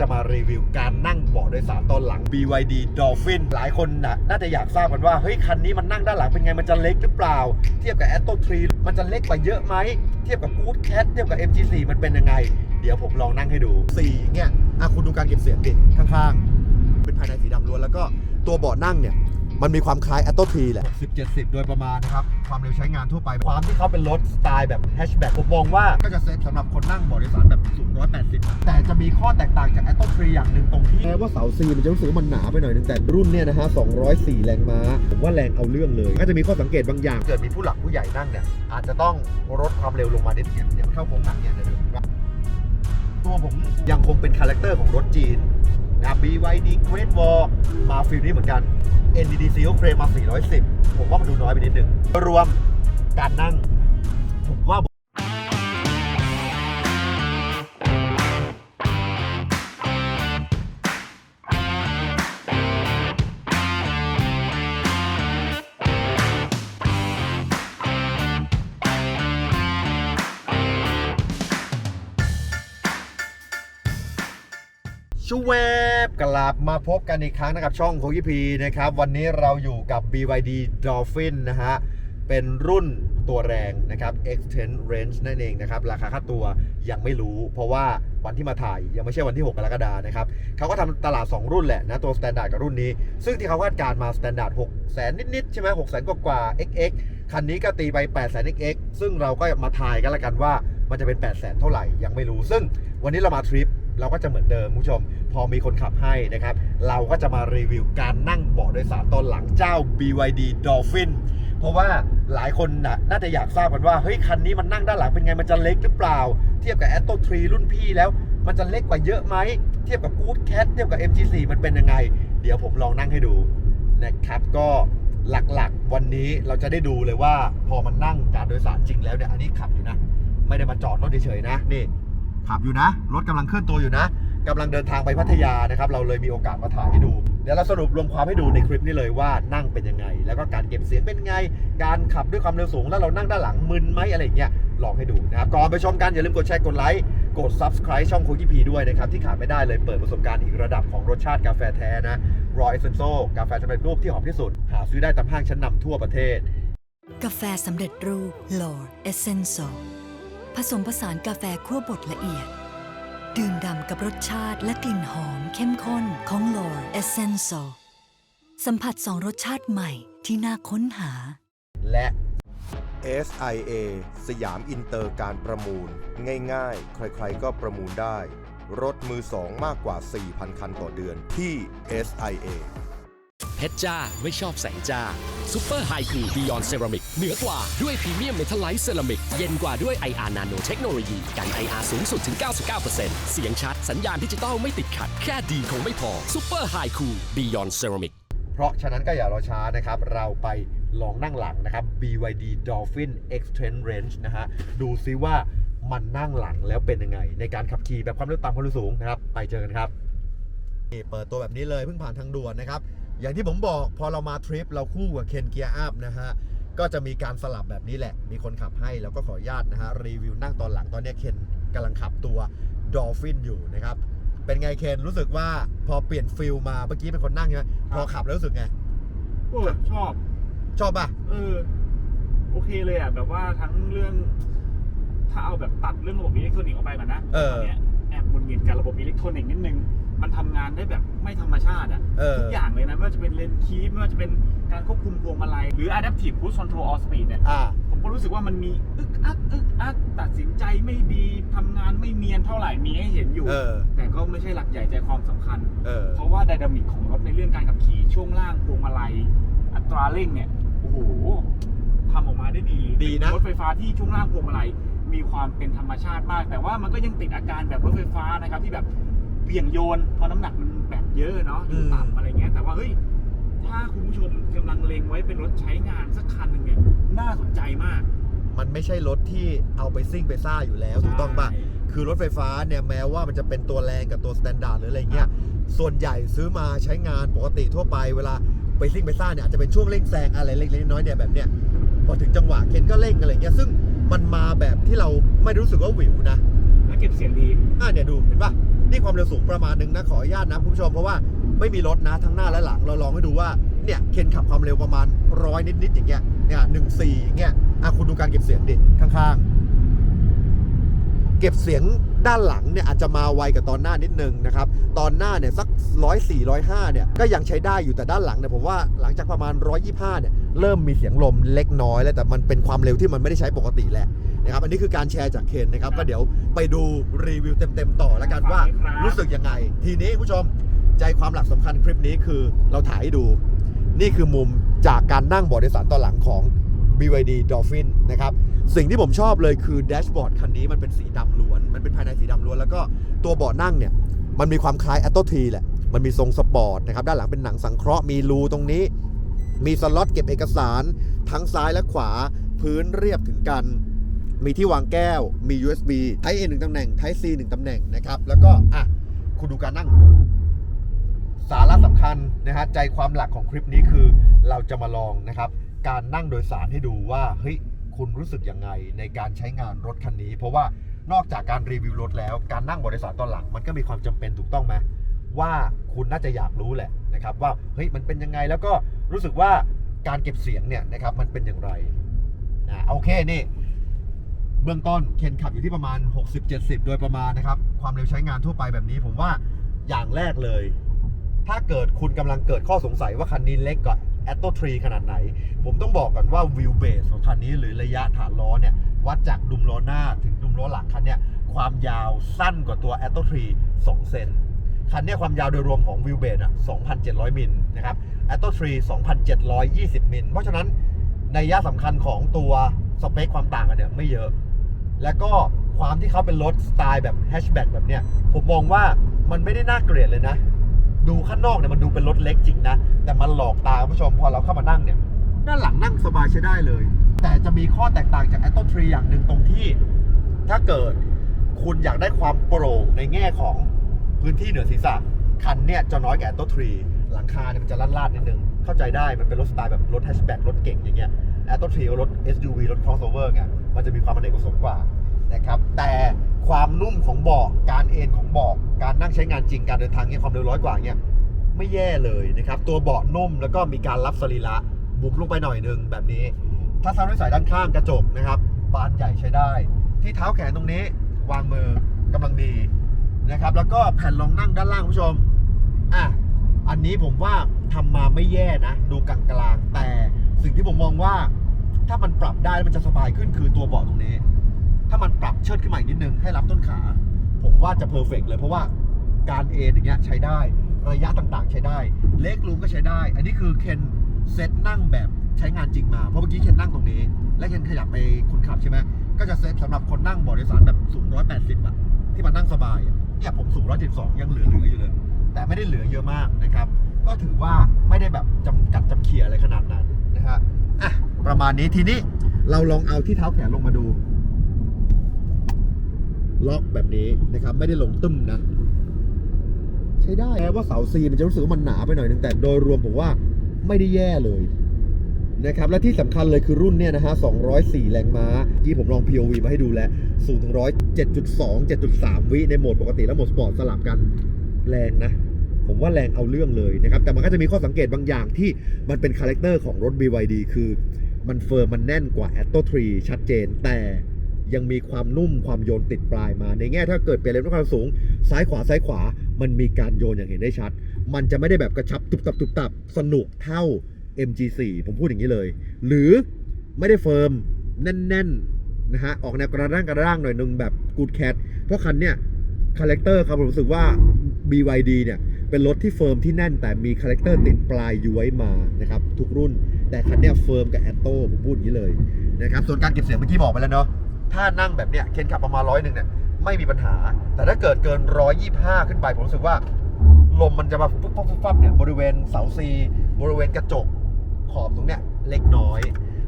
จะมารีวิวการนั่งเบาะโดยสารตอนหลัง BYD Dolphin หลายคนน่ะน่าจะอยากทราบกันว่า เฮ้ย คันนี้มันนั่งด้านหลังเป็นไง มันจะเล็กหรือเปล่า เทียบกับ Atto 3มันจะเล็กกว่าเยอะไหม เทียบกับ Good Cat เทียบกับ MG4 มันเป็นยังไง เดี๋ยวผมลองนั่งให้ดู4เนี่ยอะคุณดูการเก็บเสียงดิข้างๆ เป็นภายในสีดำล้วนแล้วก็ตัวเบาะนั่งเนี่ย มันมีความคล้าย Atto 3แหละ 10 70 โดยประมาณนะครับ ความเร็วใช้งานทั่วไป ความที่เขาเป็นรถสไตล์แบบแฮชแบ็กผมมองว่าก็จะเซฟสำหรับคนนั่งเบาะโดยสารแบบสูง180แต่จะมีข้อแตกต่างจาก Atto 3อย่างหนึ่งตรงที่แม้ว่าเสาซีมันจะรู้สึกว่ามันหนาไปหน่อยนึงแต่รุ่นเนี่ยนะฮะ204 แรงม้าผมว่าแรงเอาเรื่องเลย ก็จะมีข้อสังเกตบางอย่าง เกิดมีผู้หลักผู้ใหญ่นั่งเนี่ยอาจจะต้องลดความเร็วลงมานิดนึงเนี่ยมันเข้าโค้งหนักเนี่ยเดี๋ยวดูนะตัวผมยังคงเป็นคาแรคเตอร์ของรถจีน นะครับ BYD Great Wall มาฟิลนี้เหมือนกัน NDDC ก็เคลมมา 410 ผมว่ามันดูน้อยไปนิดนึง รวมการนั่ง ผมว่า ชวบกลับมาพบกันอีกครั้งนะครับช่องโคกิพีนะครับวันนี้เราอยู่กับ BYD Dolphin นะฮะ เป็นรุ่นตัวแรงนะครับ Extend Range นั่นเองนะครับ ราคาค่าตัวยังไม่รู้ เพราะว่าวันที่มาถ่ายยังไม่ใช่วันที่ 6 กรกฎานะครับเขาก็ทำตลาด 2 รุ่นแหละนะ ตัว Standard กับรุ่นนี้ ซึ่งที่เขาคาดการมา Standard 6แสนนิดๆใช่ไหม6แสนกว่าๆ XX คันนี้ก็ตีไป8แสน XX ซึ่งเราก็มาทายกันละกันว่ามันจะเป็น8แสนเท่าไหร่ยังไม่รู้ ซึ่งวันนี้เรามาทริป เราก็จะเหมือนเดิมคุณผู้ชม พอมีคนขับให้นะครับ เราก็จะมารีวิวการนั่งเบาะโดยสารตอนหลังเจ้า BYD Dolphin เพราะว่าหลายคนน่ะน่าจะอยากทราบกันว่า เฮ้ย คันนี้มันนั่งด้านหลังเป็นไง มันจะเล็กหรือเปล่า เทียบกับ Atto 3 รุ่นพี่แล้ว มันจะเล็กกว่าเยอะไหม เทียบกับ Good Cat เทียบกับ MG4 มันเป็นยังไง เดี๋ยวผมลองนั่งให้ดูนะครับก็หลักๆ วันนี้เราจะได้ดูเลยว่า พอมันนั่งการโดยสารจริงแล้วเนี่ยอันนี้ขับอยู่นะ ไม่ได้มาจอดรถเฉยๆนะนี่ ขับอยู่นะ รถกำลังเคลื่อนตัวอยู่นะกำลังเดินทางไปพัทยานะครับ เราเลยมีโอกาสมาถ่ายให้ดู เดี๋ยวเราสรุปรวมความให้ดูในคลิปนี้เลยว่านั่งเป็นยังไง แล้วก็การเก็บเสียงเป็นไง การขับด้วยความเร็วสูง แล้วเรานั่งด้านหลังมึนไหมอะไรเงี้ย ลองให้ดูนะครับ ก่อนไปชมกันอย่าลืมกดแชร์ กดไลค์ กด subscribe ช่องโคกิพีด้วยนะครับ ที่ขาดไม่ได้เลยเปิดประสบการณ์อีกระดับของรสชาติกาแฟแท้นะรอเอเซนโซกาแฟสำเร็จรูปที่หอมที่สุด หาซื้อได้ตามห้างชั้นนำทั่วประเทศ กาแฟสำเร็จรูป Lore Essential ผสมผสานกาแฟคั่วบดละเอียด ดื่มด่ำกับรสชาติและกลิ่นหอมเข้มข้นของ Lore Essential สัมผัสสองรสชาติใหม่ที่น่าค้นหา และ SIA สยามอินเตอร์การประมูล ง่ายๆ ใครๆก็ประมูลได้ รถมือสองมากกว่า 4,000 คันต่อเดือนที่ SIA เพชรจ้า ไม่ชอบแสงจ้าซูเปอร์ไฮคูบิยอนเซรามิกเหนือกว่าด้วยพรีเมียมเมทัลไลท์เซรามิก เย็นกว่าด้วย IR Nano เทคโนโลยี กัน IR สูงสุดถึง 99%เสียงชัด สัญญาณดิจิตอลไม่ติดขัด แค่ดีคงไม่พอซูเปอร์ไฮคูบิยอนเซรามิกเพราะฉะนั้นก็อย่ารอช้านะครับ เราไปลองนั่งหลังนะครับ BYD Dolphin Extend Range นะฮะ ดูซิว่ามันนั่งหลังแล้วเป็นยังไง ในการขับขี่แบบความเร็วต่ำความเร็วสูงนะครับ ไปเจอกันครับนี่เปิดตัวแบบนี้เลยเพิ่งผ่านทางด่วนนะครับ อย่างที่ผมบอกพอเรามาทริปเราคู่กับเคนเกียร์อัพนะฮะก็จะมีการสลับแบบนี้แหละ มีคนขับให้แล้วก็ขออนุญาตนะฮะรีวิวนั่งตอนหลังตอนเนี้ยเคนกำลังขับตัว Dolphin อยู่นะครับ เป็นไงเคนรู้สึกว่าพอเปลี่ยนฟิลมาเมื่อกี้เป็นคนนั่งใช่ไหมพอขับแล้วรู้สึกไงโอ้ชอบ ชอบป่ะเออโอเคเลยอะแบบว่าทั้งเรื่อง ถ้าเอาแบบตัดเรื่องระบบอิเล็กทรอนิกส์ออกไปก่อนนะเออตนนี้ยแอบหงุนงิดกับระบบอิเล็กทรอนิกส์นิดนึง มันทำงานได้แบบไม่ธรรมชาติอะ เออ ทุกอย่างเลยนะไม่ว่าจะเป็นเลนคีปไม่ว่าจะเป็นการควบคุมพวงมาลัย หรือ adaptive cruise control all speed เนี่ย อ่า ผมก็รู้สึกว่ามันมีอึกอักอึกอักตัดสินใจไม่ดีทำงานไม่เนียนเท่าไหร่มีให้เห็นอยู่ เออ แต่ก็ไม่ใช่หลักใหญ่ใจความสำคัญ เออ เพราะว่าไดนามิกของรถในเรื่องการขับขี่ช่วงล่างพวงมาลัย อัตราเร่งเนี่ยโอ้โหทำออกมาได้ดีดีนะ เป็รถไฟฟ้าที่ช่วงล่างพวงมาลัยมีความเป็นธรรมชาติมาก แต่ว่ามันก็ยังติดอาการแบบรถไฟฟ้านะครับที่แบบ เบี่ยงโยนเพราะน้ำหนักมันแบบเยอะเนาะอยู่ต่ำอะไรเงี้ยแต่ว่าเฮ้ยถ้าคุณผู้ชมกำลังเลงไว้เป็นรถใช้งานสักคันหนึ่งเนี่ยน่าสนใจมาก มันไม่ใช่รถที่เอาไปซิ่งไปซ่าอยู่แล้วถูกต้องป่ะใช่คือรถไฟฟ้าเนี่ยแม้ว่ามันจะเป็นตัวแรงกับตัวสแตนดาร์ดหรืออะไรเงี้ยส่วนใหญ่ซื้อมาใช้งานปกติทั่วไปเวลาไปซิ่งไปซ่าเนี่ยอาจจะเป็นช่วงเร่งแซงอะไรเล็กๆน้อยๆเนี่ยแบบเนี้ยพอถึงจังหวะเคนก็เร่งอะไรเงี้ยซึ่งมันมาแบบที่เราไม่รู้สึกว่าหวิวนะแล้ว เก็บเสียงดี อะเนี่ยดูเห็นป่ะนี่ความเร็วสูงประมาณหนึ่งนะขออนุญาตนะคุณผู้ชมเพราะว่าไม่มีรถนะทั้งหน้าและหลังเราลองให้ดูว่าเนี่ยเคนขับความเร็วประมาณร้อยนิดๆอย่างเงี้ยเนี่ยหนึ่งสี่อย่างเงี้ยอะคุณดูการเก็บเสียงดิข้างๆ เก็บเสียงด้านหลังเนี่ยอาจจะมาไวกับตอนหน้านิดนึงนะครับ ตอนหน้าเนี่ยสักร้อยสี่ร้อยห้าเนี่ยก็ยังใช้ได้อยู่แต่ด้านหลังเนี่ยผมว่าหลังจากประมาณร้อยยี่ห้าเนี่ยเริ่มมีเสียงลมเล็กน้อยแล้วแต่มันเป็นความเร็วที่มันไม่ได้ใช้ปกติแหละ นะครับอันนี้คือการแชร์จากเคนนะครับก็เดี๋ยวไปดูรีวิวเต็มๆต่อแล้วกันว่าครับรู้สึกยังไง ทีนี้คุณผู้ชมใจความหลักสำคัญคลิปนี้คือเราถ่ายให้ดู นี่คือมุมจากการนั่งเบาะโดยสารตอนหลังของ BYD Dolphin นะครับสิ่งที่ผมชอบเลยคือแดชบอร์ดคันนี้มันเป็นสีดำล้วน มันเป็นภายในสีดำล้วน แล้วก็ตัวเบาะนั่งเนี่ยมันมีความคล้าย a t o T แหละ มันมีทรงสปอร์ตนะครับด้านหลังเป็นหนังสังเคราะห์มีรูตรงนี้ มีสล็อตเก็บเอกสาร ทั้งซ้ายและขวาพื้นเรียบถึงกัน มีที่วางแก้ว มี USB Type A หนึ่งตำแหน่ง Type C หนึ่งตำแหน่งนะครับ แล้วก็อะคุณดูการนั่งของสาระสำคัญนะฮะใจความหลักของคลิปนี้คือเราจะมาลองนะครับ การนั่งโดยสารให้ดูว่าเฮ้ยคุณรู้สึกยังไงในการใช้งานรถคันนี้ เพราะว่านอกจากการรีวิวรถแล้ว การนั่งบนโดยสารตอนหลัง มันก็มีความจำเป็นถูกต้องไหมว่าคุณน่าจะอยากรู้แหละนะครับ ว่าเฮ้ยมันเป็นยังไงแล้วก็รู้สึกว่าการเก็บเสียงเนี่ยนะครับมันเป็นอย่างไรอ่าโอเคนี่ เบื้องต้นเคนขับอยู่ที่ประมาณ 60-70 โดยประมาณนะครับ ความเร็วใช้งานทั่วไปแบบนี้ ผมว่าอย่างแรกเลย ถ้าเกิดคุณกำลังเกิดข้อสงสัยว่าคันนี้เล็กกว่า a t t o 3ขนาดไหน ผมต้องบอกก่อนว่าวิวเบสของคันนี้หรือระยะฐานล้อเนี่ย วัดจากดุมล้อหน้าถึงดุมล้อหลังคันเนี่ย ความยาวสั้นกว่าตัว a t t o 3 2เซนคันนี้ความยาวโดยรวมของวิวเบสอะ 2,700 มิลนะครับ a t t o 3 2,720 มิล เพราะฉะนั้นในยะสำคัญของตัวสเปคความต่างกันเนี่ยไม่เยอะ แล้วก็ความที่เขาเป็นรถสไตล์แบบแฮชแบ็กแบบเนี้ยผมมองว่ามันไม่ได้น่าเกลียดเลยนะ ดูข้างนอกเนี่ยมันดูเป็นรถเล็กจริงนะ แต่มันหลอกตาผู้ชมพอเราเข้ามานั่งเนี่ยด้านหลังนั่งสบายใช้ได้เลย แต่จะมีข้อแตกต่างจาก a t o 3อย่างหนึ่งตรงที่ ถ้าเกิดคุณอยากได้ความโปร่งในแง่ของพื้นที่เหนือศีรษะคันเนี่ยจะน้อยกว่า a t o 3หลังคาเนี่ยมันจะลาดๆนิดนึงเข้าใจได้มันเป็นรถสไตล์แบบรถแฮชแบ็กรถเก่งอย่างเงี้ย a t o 3กับรถ SUV รถ crossover ไงมันจะมีความอเนกประสงค์กว่านะครับแต่ความนุ่มของเบาะการเอนของเบาะการนั่งใช้งานจริงการเดินทางเนี่ยความเร็วร้อยกว่าเนี่ยไม่แย่เลยนะครับตัวเบาะนุ่มแล้วก็มีการรับสรีระบุบลงไปหน่อยหนึงแบบนี้ ถ้าซ้ำด้วยสายด้านข้างกระจกนะครับบานใหญ่ใช้ได้ ที่เท้าแขนตรงนี้วางมือกำลังดีนะครับแล้วก็แผ่นรองนั่งด้านล่างคุณผู้ชมอะอันนี้ผมว่าทำมาไม่แย่นะ ดูกลางๆแต่สิ่งที่ผมมองว่า ถ้ามันปรับได้แล้วมันจะสบายขึ้นคือตัวเบาะตรงนี้ ถ้ามันปรับเชิดขึ้นมาอีกนิดนึงให้รับต้นขา ผมว่าจะเพอร์เฟกเลยเพราะว่าการเอนอย่างเงี้ยใช้ได้ ระยะต่างๆ ใช้ได้ เล็กลุมก็ใช้ได้ อันนี้คือเคนเซตนั่งแบบใช้งานจริงมา เพราะเมื่อกี้เคนนั่งตรงนี้ และเคนขยับไปคนขับใช่ไหมก็จะเซตสำหรับคนนั่งเบาะโดยสารแบบสูง180อะที่มันนั่งสบายเนี่ยผมสูง172ยังเหลือเหลืออยู่เลย แต่ไม่ได้เหลือเยอะมากนะครับ ก็ถือว่าไม่ได้แบบจำกัดจำเคียอะไรขนาดนั้นนะฮะอะ ประมาณนี้ทีนี้เราลองเอาที่เท้าแขนลงมาดู ล็อกแบบนี้นะครับ ไม่ได้ลงตึ้มนะ ใช้ได้แม้ว่าเสาซีมันจะรู้สึกว่ามันหนาไปหน่อยนึงแต่โดยรวมผมว่าไม่ได้แย่เลยนะครับและที่สำคัญเลยคือรุ่นเนี่ยนะฮะ 204 แรงม้าที่ผมลอง POV มาให้ดูแล้วสูงถึง100 7.2 7.3 วิในโหมดปกติและโหมดสปอร์ตสลับกันแรงนะ ผมว่าแรงเอาเรื่องเลยนะครับ แต่มันก็จะมีข้อสังเกตบางอย่างที่มันเป็นคาแรคเตอร์ของรถ BYD คือ มันเฟิร์มมันแน่นกว่า a t t o 3ชัดเจน แต่ยังมีความนุ่มความโยนติดปลายมา ในแง่ถ้าเกิดเปลี่ยนเลนด้วยความสูง ซ้ายขวาซ้ายขวา มันมีการโยนอย่างเห็นได้ชัด มันจะไม่ได้แบบกระชับตุบตับตุบตับสนุกเท่า MG4 ผมพูดอย่างนี้เลย หรือไม่ได้เฟิร์มแน่นๆนะฮะออกแนวกระด้างกระด้างหน่อยนึงแบบกูดแคทเพราะคันเนี้ยคาแรคเตอร์ครับผมรู้สึกว่า BYD เนี่ยเป็นรถที่เฟิร์มที่แน่นแต่มีคาแรคเตอร์ติดปลายย้วยมานะครับทุกรุ่น แต่คันเนี้ยเฟิร์มกับแอตโต้ผมพูดอย่างนี้เลยนะครับส่วนการเก็บเสียงเมื่อกี้บอกไปแล้วเนาะถ้านั่งแบบเนี้ยเคนขับประมาณร้อยหนึ่งเนี่ยไม่มีปัญหา แต่ถ้าเกิดเกิน125ขึ้นไปผมรู้สึกว่า ลมมันจะมาปุ๊บปั๊บปุ๊บปั๊บเนี่ยบริเวณเสาซีบริเวณกระจกขอบตรงเนี้ยเล็กน้อย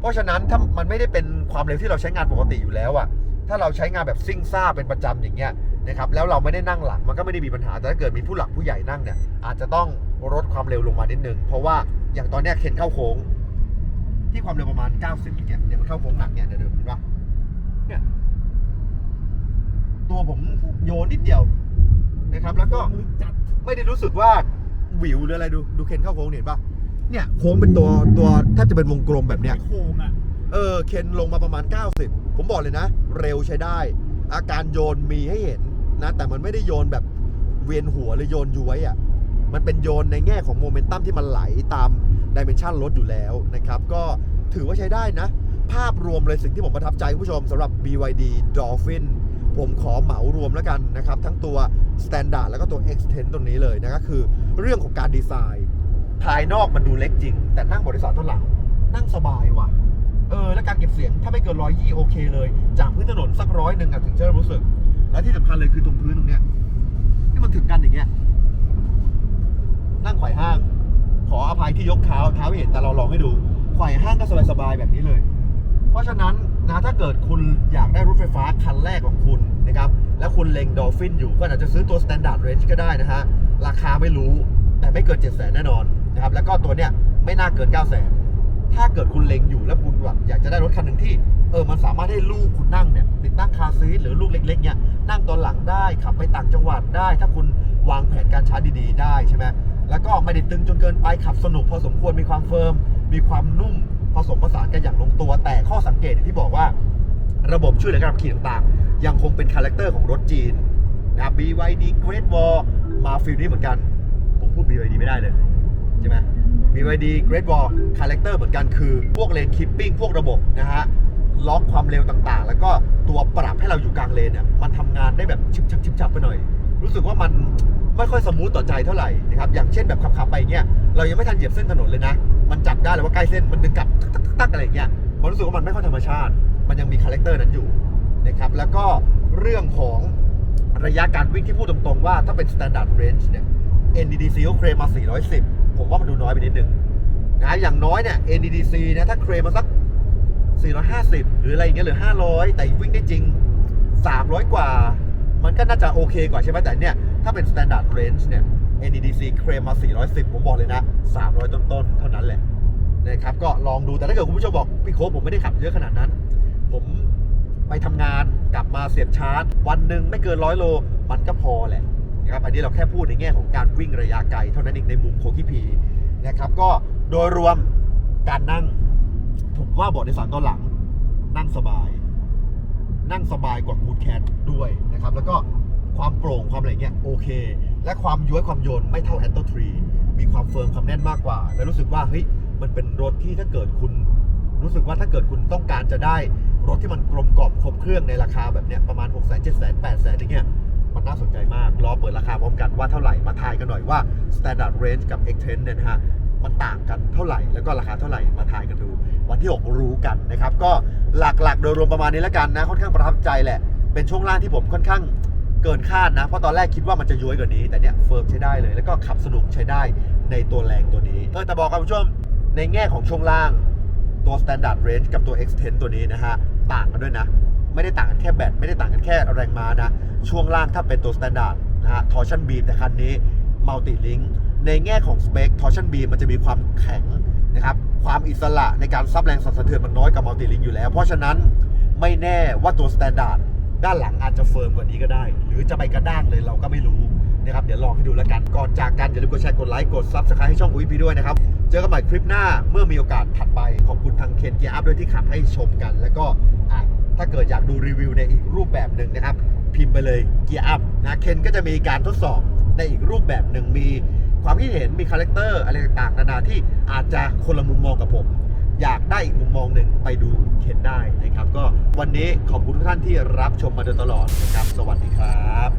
เพราะฉะนั้นถ้ามันไม่ได้เป็นความเร็วที่เราใช้งานปกติอยู่แล้วอะถ้าเราใช้งานแบบซิ่งซ่าเป็นประจำอย่างเงี้ยนะครับแล้วเราไม่ได้นั่งหลังมันก็ไม่ได้มีปัญหาแต่ถ้าเกิดมีผู้หลักผู้ใหญ่นั่งเนี่ยอาจจะต้องลดความเร็วลงมานิดนึง เพราะว่าอย่างตอนนี้เข็นเข้าโค้ง ที่ความเร็วประมาณ 90อย่างเงี้ยเนี่ยมันเข้าโค้งหนักเนี่ยเดี๋ยวเดี๋ยวเห็นปะเนี่ยตัวผมโยนนิดเดียวนะครับ แล้วก็ลึกจัดไม่ได้รู้สึกว่าหวิวหรืออะไรดูดูเคนเข้าโค้งเนี่ยเห็นปะเนี่ยโค้งเป็นตัวตัวแทบจะเป็นวงกลมแบบเนี้ยโค้งอะเออเคนลงมาประมาณ 90 ผมบอกเลยนะ เร็วใช้ได้ อาการโยนมีให้เห็นนะ แต่มันไม่ได้โยนแบบเวียนหัวหรือโยนย้วยอะ่ะมันเป็นโยนในแง่ของโมเมนตัมที่มันไหลตาม ดิเมนชันรถอยู่แล้วนะครับ ก็ถือว่าใช้ได้นะ ภาพรวมเลยสิ่งที่ผมประทับใจคุณผู้ชมสำหรับ BYD Dolphin ผมขอเหมารวมแล้วกันนะครับ ทั้งตัว Standard แล้วก็ตัว Extend ตัวนี้เลยนะก็คือเรื่องของการดีไซน์ ภายนอกมันดูเล็กจริง แต่นั่งบริษัทด้นหลัง นั่งสบายว่ะ เออ แล้วการเก็บเสียงถ้าไม่เกินร้อยยี่โอเคเลย จากพื้นถนนสักร้อยหนึ่งอะถึงจะรู้สึก และที่สำคัญเลยคือตรงพื้นตรงเนี้ยที่มันถึงกันอย่างเงี้ย นั่งไขว่ห้าง ขออภัยที่ยกเท้าเท้าเห็นแต่เราลองให้ดูไขว่ห้างก็สบายๆแบบนี้เลย เพราะฉะนั้นนะถ้าเกิดคุณอยากได้รถไฟฟ้าคันแรกของคุณนะครับแล้วคุณเล็งดอลฟินอยู่ก็อาจจะซื้อตัว Standard Range ก็ได้นะฮะราคาไม่รู้แต่ไม่เกิน 7 0 0 0 0 0แน่นอนนะครับแล้วก็ตัวเนี้ยไม่น่าเกิน 9 0 0 0 0 0ถ้าเกิดคุณเล็งอยู่แล้วคุณแบบอยากจะได้รถคันหนึ่งที่เออมันสามารถให้ลูกคุณนั่งเนี่ยติดตั้งคาซีทหรือลูกเล็กๆเนี่ยนั่งตอนหลังได้ขับไปต่างจังหวัดได้ ถ้าคุณวางแผนการชาร์จดีๆ ได้ใช่ไหม แล้วก็ไม่ได้ตึงจนเกินไปขับสนุกพอสมควรมีความเฟิร์ม มีความนุ่มผสมผสานกันอย่างลงตัว แต่ข้อสังเกตที่บอกว่า ระบบช่วยเหลือการขับขี่ต่างๆ ยังคงเป็นคาแรคเตอร์ของรถจีนนะครับ BYD Great Wall มาฟิลนี้เหมือนกัน ผมพูด BYD ไม่ได้เลย ใช่ไหม BYD Great Wall คาแรคเตอร์เหมือนกันคือ พวกเลนคิปปิ้งพวกระบบนะฮะล็อกความเร็วต่างๆ แล้วก็ตัวปรับให้เราอยู่กลางเลนเนี่ยมันทำงานได้แบบชิบชับชิบชับไปหน่อย รู้สึกว่ามันไม่ค่อยสมูทต่อใจเท่าไหร่นะครับอย่างเช่นแบบขับๆไปเงี้ยเรายังไม่ทันเหยียบเส้นถนนเลยนะ มันจับได้เลยว่าใกล้เส้นมันดึงกลับตักตักอะไรเงี้ยมันรู้สึกว่ามันไม่ค่อยธรรมชาติ มันยังมีคาแรคเตอร์นั้นอยู่นะครับแล้วก็เรื่องของระยะการวิ่งที่พูดตรงๆว่าถ้าเป็น standard range เนี่ย NDDC เขาเคลมมา 410 ผมว่ามันดูน้อยไปนิดนึงนะอย่างน้อยเนี่ย NDDC นะถ้าเคลมมาสัก 450 หรืออะไรเงี้ยหรือ 500 แต่วิ่งได้จริง 300 กว่า มันก็น่าจะโอเคกว่าใช่ไหมแต่เนี่ย ถ้าเป็น standard range เนี่ย NDDC เคลมมา 410 ผมบอกเลยนะ 300 ต้นๆ เท่านั้นแหละนะครับก็ลองดูแต่ถ้าเกิดคุณผู้ชมบอก พี่โค้ผมไม่ได้ขับเยอะขนาดนั้น ผมไปทำงานกลับมาเสียบชาร์จ วันหนึ่งไม่เกินร้อยโล มันก็พอแหละนะครับอันนี้เราแค่พูดในแง่ของการวิ่งระยะไกลเท่านั้นเองในมุมโคกิพีนะครับก็โดยรวมการนั่ง ผมว่าเบาะในสารตอนหลังนั่งสบาย นั่งสบายกว่ากูดแคทด้วยนะครับ แล้วก็ความโปร่งความอะไรเงี้ยโอเค และความย้วยความโยนไม่เท่าแอนโตทรีมีความเฟิร์มความแน่นมากกว่า และรู้สึกว่าเฮ้ยมันเป็นรถที่ถ้าเกิดคุณ รู้สึกว่าถ้าเกิดคุณต้องการจะได้ รถที่มันกลมกล่อมครบเครื่องในราคาแบบเนี้ยประมาณ6 0 0 0 0 7 0 0 0 0 8 0 0 0 0อย่างเงี้ยมันน่าสนใจมาก รอเปิดราคาพร้อมกันว่าเท่าไหร่มาทายกันหน่อยว่า Standard Range กับ X10 เนี่ยนะฮะ มันต่างกันเท่าไหร่ แล้วก็ราคาเท่าไหร่มาทายกันดู วันที่ 6 รู้กันนะครับ ก็หลักๆ โดยรวมประมาณนี้แล้วกันนะ ค่อนข้างประทับใจแหละ เป็นช่วงล่างที่ผมค่อนข้างเกินคาดนะ เพราะตอนแรกคิดว่ามันจะย้วยกว่านี้ แต่เนี่ยเฟิร์มใช้ได้เลย แล้วก็ขับสนุกใช้ได้ในตัวแรงตัวนี้ เออ แต่บอกกับผู้ชม ในแง่ของช่วงล่าง ตัว Standard Range กับตัว X10 ตัวนี้นะฮะ ต่างกันด้วยนะ ไม่ได้ต่างกันแค่แบต ไม่ได้ต่างกันแค่แรงม้านะ ช่วงล่างถ้าเป็นตัว Standard นะฮะ Torsion Beam แต่คันนี้ Multi Link ในแง่ของสเปค Torsion Beam มันจะมีความแข็งนะครับความอิสระในการซับแรงสั่นสะเทือนมันน้อยกว่า Multi Link อยู่แล้ว เพราะฉะนั้นไม่แน่ว่าตัว Standard ด้านหลังอาจจะเฟิร์มกว่านี้ก็ได้ หรือจะไปกระด้างเลยเราก็ไม่รู้นะครับเดี๋ยวลองให้ดูแล้วกันก่อนจากกันอย่าลืมกดแชร์กดไลค์กด Subscribe ให้ช่องคุยพีด้วยนะครับ เจอกันใหม่คลิปหน้าเมื่อมีโอกาสถัดไปขอบคุณทางเคนเกียร์อัพด้วยที่ขับให้ชมกัน แล้วก็ถ้าเกิดอยากดูรีวิวในอีกรูปแบบหนึ่งนะครับ พิมพ์ไปเลยเกียร์อัพนะเคนก็จะมีการทดสอบในอีกรูปแบบหนึ่งมี ความคิดเห็นมีคาแรคเตอร์อะไรต่างๆนานาที่อาจจะคนละมุมมองกับผม อยากได้อีกมุมมองหนึ่งไปดูเคนได้นะครับ ก็วันนี้ขอบคุณทุกท่านที่รับชมมาโดยตลอดนะครับ สวัสดีครับ